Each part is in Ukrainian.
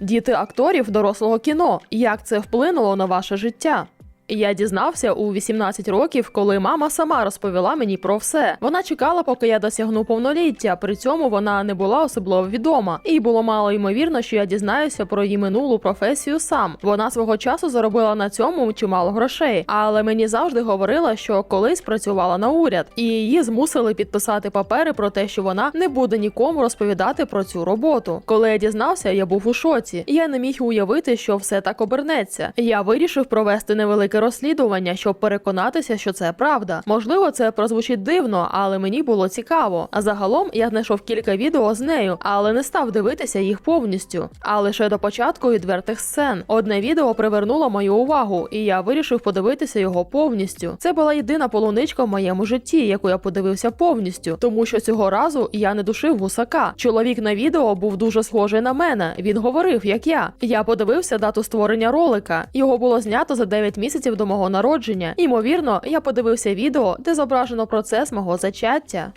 Діти акторів дорослого кіно. Як це вплинуло на ваше життя? Я дізнався у 18 років, коли мама сама розповіла мені про все. Вона чекала, поки я досягну повноліття. При цьому вона не була особливо відома, і було мало ймовірно, що я дізнаюся про її минулу професію сам. Вона свого часу заробила на цьому чимало грошей, але мені завжди говорила, що колись працювала на уряд, і її змусили підписати папери про те, що вона не буде нікому розповідати про цю роботу. Коли я дізнався, я був у шоці. Я не міг уявити, що все так обернеться. Я вирішив провести невелике розслідування, щоб переконатися, що це правда. Можливо, це прозвучить дивно, але мені було цікаво. А загалом я знайшов кілька відео з нею, але не став дивитися їх повністю. А лише до початку відвертих сцен. Одне відео привернуло мою увагу, і я вирішив подивитися його повністю. Це була єдина полуничка в моєму житті, яку я подивився повністю, тому що цього разу я не душив гусака. Чоловік на відео був дуже схожий на мене. Він говорив, як я. Я подивився дату створення ролика. Його було знято за 9 місяців до мого народження. Імовірно, я подивився відео, де зображено процес мого зачаття.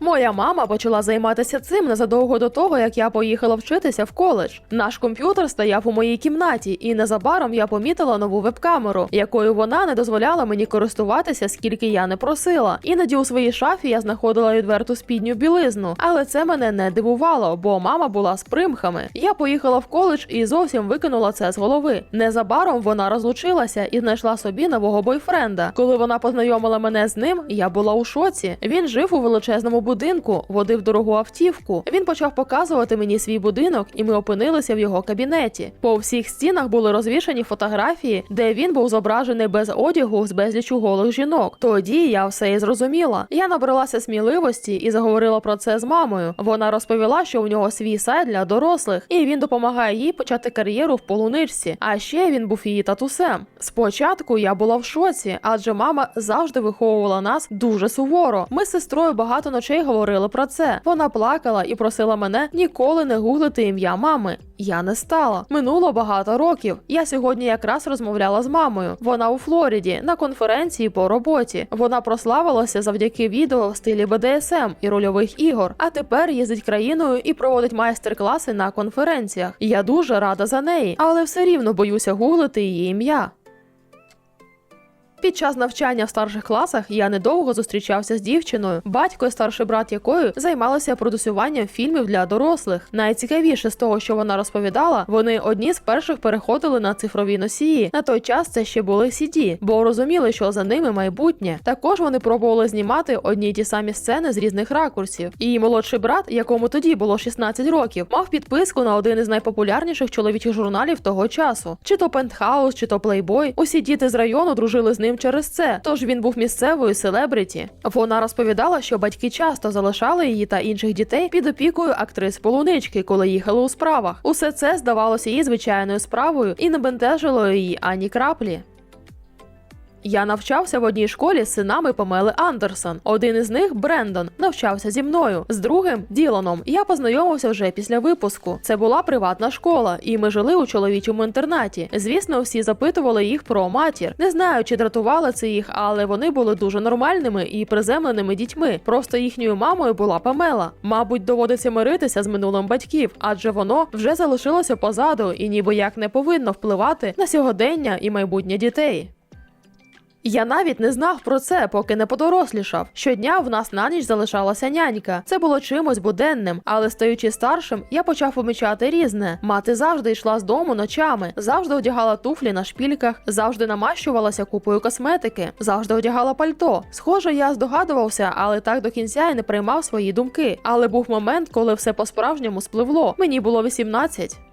Моя мама почала займатися цим незадовго до того, як я поїхала вчитися в коледж. Наш комп'ютер стояв у моїй кімнаті, і незабаром я помітила нову веб-камеру, якою вона не дозволяла мені користуватися, скільки я не просила. Іноді у своїй шафі я знаходила відверту спідню білизну, але це мене не дивувало, бо мама була з примхами. Я поїхала в коледж і зовсім викинула це з голови. Незабаром вона розлучилася і знайшла собі нового бойфренда. Коли вона познайомила мене з ним, я була у шоці. Він жив у величезному будинку, водив дорогу автівку. Він почав показувати мені свій будинок, і ми опинилися в його кабінеті. По всіх стінах були розвішані фотографії, де він був зображений без одягу з безлічу голих жінок. Тоді я все і зрозуміла. Я набралася сміливості і заговорила про це з мамою. Вона розповіла, що у нього свій сайт для дорослих, і він допомагає їй почати кар'єру в полуничці. А ще він був її татусем. Спочатку я була в шоці, адже мама завжди виховувала нас дуже суворо. Ми з сестрою багато ночей говорили про це. Вона плакала і просила мене ніколи не гуглити ім'я мами. Я не стала. Минуло багато років. Я сьогодні якраз розмовляла з мамою. Вона у Флориді на конференції по роботі. Вона прославилася завдяки відео в стилі БДСМ і рольових ігор. А тепер їздить країною і проводить майстер-класи на конференціях. Я дуже рада за неї, але все рівно боюся гуглити її ім'я. Під час навчання в старших класах я недовго зустрічався з дівчиною, батько і старший брат якої займалися продюсуванням фільмів для дорослих. Найцікавіше з того, що вона розповідала, вони одні з перших переходили на цифрові носії. На той час це ще були CD, бо розуміли, що за ними майбутнє. Також вони пробували знімати одні й ті самі сцени з різних ракурсів. І молодший брат, якому тоді було 16 років, мав підписку на один із найпопулярніших чоловічих журналів того часу: чи то Пентхаус, чи то Плейбой. Усі діти з району дружили з ним через це, тож він був місцевою селебриті. Вона розповідала, що батьки часто залишали її та інших дітей під опікою актрис полунички, коли їхали у справах. Усе це здавалося їй звичайною справою і не бентежило її ані краплі. Я навчався в одній школі з синами Памели Андерсон. Один із них, Брендон, навчався зі мною. З другим Ділоном я познайомився вже після випуску. Це була приватна школа, і ми жили у чоловічому інтернаті. Звісно, всі запитували їх про матір. Не знаю, чи дратувало це їх, але вони були дуже нормальними і приземленими дітьми. Просто їхньою мамою була Памела. Мабуть, доводиться миритися з минулим батьків, адже воно вже залишилося позаду і ніби як не повинно впливати на сьогодення і майбутнє дітей. Я навіть не знав про це, поки не подорослішав. Щодня в нас на ніч залишалася нянька. Це було чимось буденним, але стаючи старшим, я почав помічати різне. Мати завжди йшла з дому ночами, завжди одягала туфлі на шпільках, завжди намащувалася купою косметики, завжди одягала пальто. Схоже, я здогадувався, але так до кінця і не приймав свої думки. Але був момент, коли все по-справжньому спливло. Мені було 18.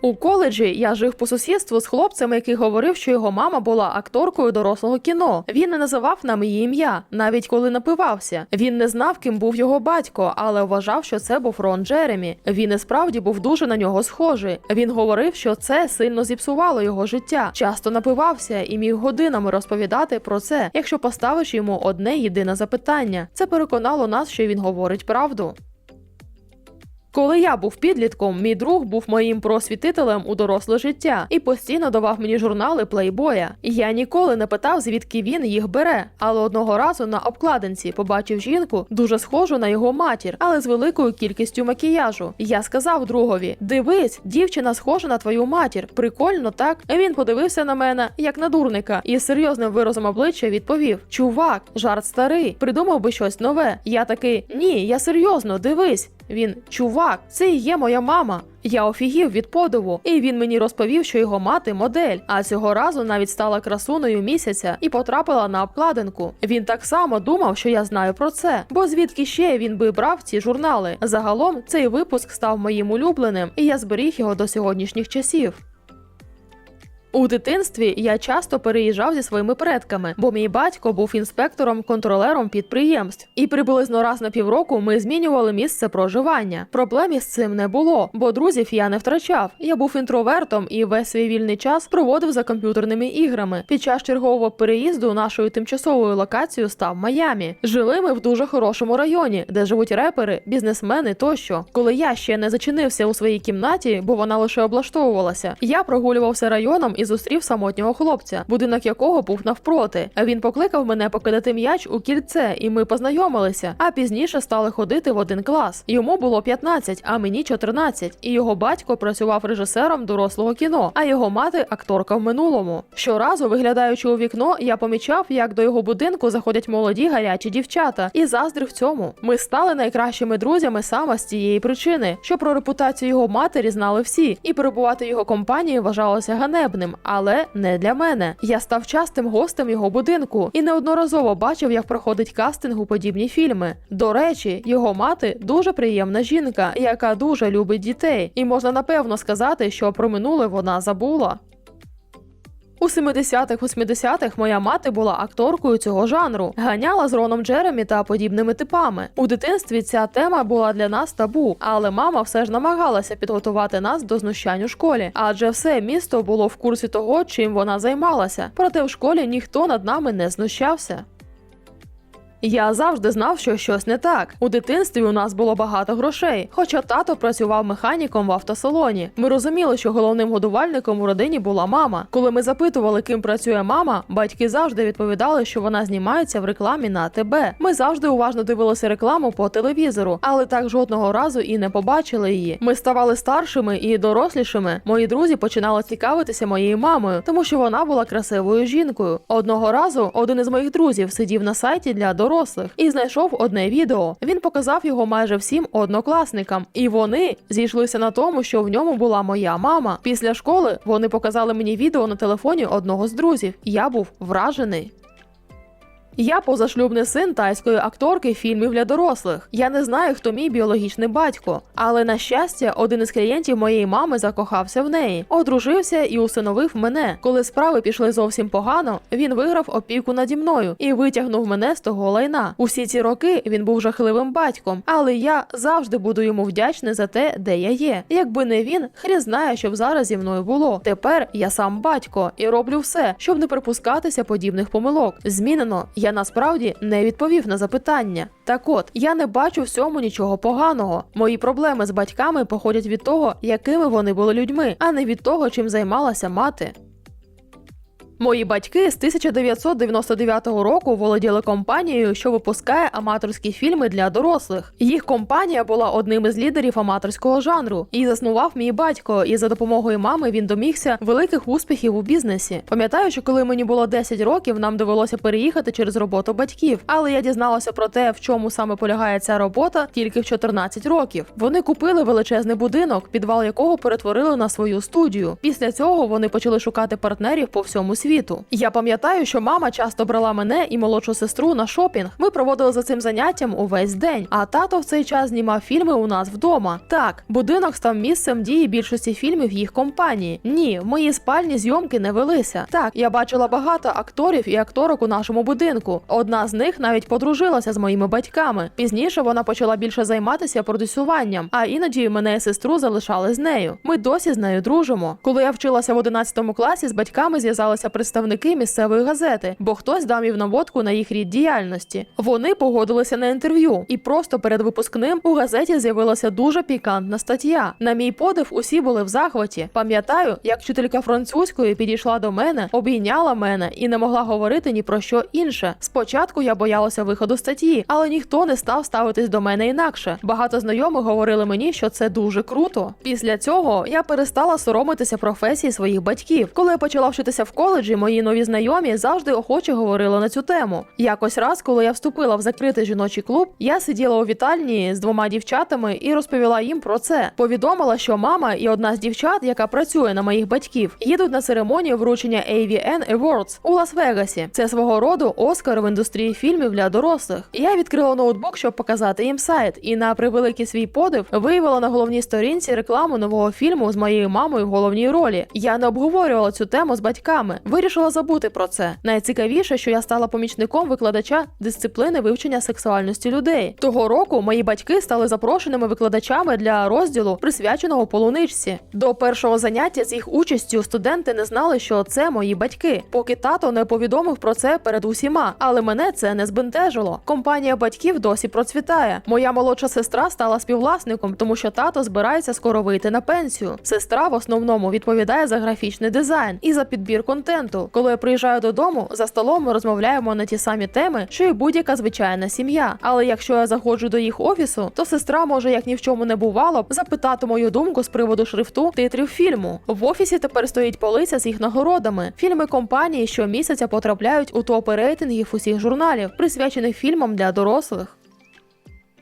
У коледжі я жив по сусідству з хлопцем, який говорив, що його мама була акторкою дорослого кіно. Він не називав нам її ім'я, навіть коли напивався. Він не знав, ким був його батько, але вважав, що це був Рон Джеремі. Він і справді був дуже на нього схожий. Він говорив, що це сильно зіпсувало його життя. Часто напивався і міг годинами розповідати про це, якщо поставиш йому одне єдине запитання. Це переконало нас, що він говорить правду. Коли я був підлітком, мій друг був моїм просвітителем у доросле життя і постійно давав мені журнали плейбоя. Я ніколи не питав, звідки він їх бере, але одного разу на обкладинці побачив жінку дуже схожу на його матір, але з великою кількістю макіяжу. Я сказав другові: Дивись, дівчина схожа на твою матір. Прикольно, так? Він подивився на мене як на дурника, і з серйозним виразом обличчя відповів: Чувак, жарт старий, придумав би щось нове. Я такий: Ні, я серйозно, дивись. Він чувак, це є моя мама. Я офігів від подиву, і він мені розповів, що його мати модель, а цього разу навіть стала красуною місяця і потрапила на обкладинку. Він так само думав, що я знаю про це, бо звідки ще він би брав ці журнали. Загалом цей випуск став моїм улюбленим, і я зберіг його до сьогоднішніх часів. У дитинстві я часто переїжджав зі своїми предками, бо мій батько був інспектором-контролером підприємств, і приблизно раз на півроку ми змінювали місце проживання. Проблем із цим не було, бо друзів я не втрачав. Я був інтровертом і весь свій вільний час проводив за комп'ютерними іграми. Під час чергового переїзду нашою тимчасовою локацією став Майамі. Жили ми в дуже хорошому районі, де живуть репери, бізнесмени тощо. Коли я ще не зачинився у своїй кімнаті, бо вона лише облаштовувалася, я прогулювався районом і зустрів самотнього хлопця, будинок якого був навпроти. Він покликав мене покидати м'яч у кільце, і ми познайомилися. А пізніше стали ходити в один клас. Йому було 15, а мені 14. І його батько працював режисером дорослого кіно, а його мати акторка в минулому. Щоразу, виглядаючи у вікно, я помічав, як до його будинку заходять молоді гарячі дівчата, і заздрив в цьому. Ми стали найкращими друзями саме з цієї причини, що про репутацію його матері знали всі, і перебувати його компанії вважалося ганебним, але не для мене. Я став частим гостем його будинку і неодноразово бачив, як проходить кастинг у подібні фільми. До речі, його мати дуже приємна жінка, яка дуже любить дітей, і можна напевно сказати, що про минуле вона забула. У 70-х-80-х моя мати була акторкою цього жанру, ганяла з Роном Джеремі та подібними типами. У дитинстві ця тема була для нас табу, але мама все ж намагалася підготувати нас до знущань у школі, адже все місто було в курсі того, чим вона займалася. Проте в школі ніхто над нами не знущався. Я завжди знав, що щось не так. У дитинстві у нас було багато грошей, хоча тато працював механіком в автосалоні. Ми розуміли, що головним годувальником у родині була мама. Коли ми запитували, ким працює мама, батьки завжди відповідали, що вона знімається в рекламі на ТБ. Ми завжди уважно дивилися рекламу по телевізору, але так жодного разу і не побачили її. Ми ставали старшими і дорослішими. Мої друзі починали цікавитися моєю мамою, тому що вона була красивою жінкою. Одного разу один із моїх друзів сидів на сайті для дорослих і знайшов одне відео. Він показав його майже всім однокласникам, і вони зійшлися на тому, що в ньому була моя мама. Після школи вони показали мені відео на телефоні одного з друзів. Я був вражений. Я позашлюбний син тайської акторки фільмів для дорослих. Я не знаю, хто мій біологічний батько, але на щастя, один із клієнтів моєї мами закохався в неї, одружився і усиновив мене. Коли справи пішли зовсім погано, він виграв опіку наді мною і витягнув мене з того лайна. Усі ці роки він був жахливим батьком, але я завжди буду йому вдячний за те, де я є. Якби не він, хрін знає, що б зараз зі мною було. Тепер я сам батько і роблю все, щоб не припускатися подібних помилок. Змінено. Я насправді не відповів на запитання. Так от, я не бачу в цьому нічого поганого. Мої проблеми з батьками походять від того, якими вони були людьми, а не від того, чим займалася мати. Мої батьки з 1999 року володіли компанією, що випускає аматорські фільми для дорослих. Їх компанія була одним із лідерів аматорського жанру. Її заснував мій батько, і за допомогою мами він домігся великих успіхів у бізнесі. Пам'ятаю, що коли мені було 10 років, нам довелося переїхати через роботу батьків. Але я дізналася про те, в чому саме полягає ця робота, тільки в 14 років. Вони купили величезний будинок, підвал якого перетворили на свою студію. Після цього вони почали шукати партнерів по всьому світу. Я пам'ятаю, що мама часто брала мене і молодшу сестру на шопінг. Ми проводили за цим заняттям увесь день. А тато в цей час знімав фільми у нас вдома. Так, будинок став місцем дії більшості фільмів їх компанії. Ні, в моїй спальні зйомки не велися. Так, я бачила багато акторів і акторок у нашому будинку. Одна з них навіть подружилася з моїми батьками. Пізніше вона почала більше займатися продюсуванням, а іноді мене і сестру залишали з нею. Ми досі з нею дружимо. Коли я вчилася в 11 класі, з батьками зв'язалася представники місцевої газети, бо хтось дав їм наводку на їх рід діяльності. Вони погодилися на інтерв'ю, і просто перед випускним у газеті з'явилася дуже пікантна стаття. На мій подив, усі були в захваті. Пам'ятаю, як вчителька французької підійшла до мене, обійняла мене і не могла говорити ні про що інше. Спочатку я боялася виходу статті, але ніхто не став ставитись до мене інакше. Багато знайомих говорили мені, що це дуже круто. Після цього я перестала соромитися професії своїх батьків. Коли я почала вчитися в коледжі, мої нові знайомі завжди охоче говорили на цю тему. Якось раз, коли я вступила в закритий жіночий клуб, я сиділа у вітальні з двома дівчатами і розповіла їм про це. Повідомила, що мама і одна з дівчат, яка працює на моїх батьків, їдуть на церемонію вручення AVN Awards у Лас-Вегасі. Це свого роду Оскар в індустрії фільмів для дорослих. Я відкрила ноутбук, щоб показати їм сайт, і на превеликий свій подив виявила на головній сторінці рекламу нового фільму з моєю мамою в головній ролі. Я не обговорювала цю тему з батьками, вирішила забути про це. Найцікавіше, що я стала помічником викладача дисциплини вивчення сексуальності людей. Того року мої батьки стали запрошеними викладачами для розділу, присвяченого полуничці. До першого заняття з їх участю студенти не знали, що це мої батьки, поки тато не повідомив про це перед усіма. Але мене це не збентежило. Компанія батьків досі процвітає. Моя молодша сестра стала співвласником, тому що тато збирається скоро вийти на пенсію. Сестра в основному відповідає за графічний дизайн і за підбір контенту. Коли я приїжджаю додому, за столом ми розмовляємо на ті самі теми, що й будь-яка звичайна сім'я. Але якщо я заходжу до їх офісу, то сестра може, як ні в чому не бувало, запитати мою думку з приводу шрифту титрів фільму. В офісі тепер стоїть полиця з їх нагородами. Фільми компанії щомісяця потрапляють у топи рейтингів усіх журналів, присвячених фільмам для дорослих.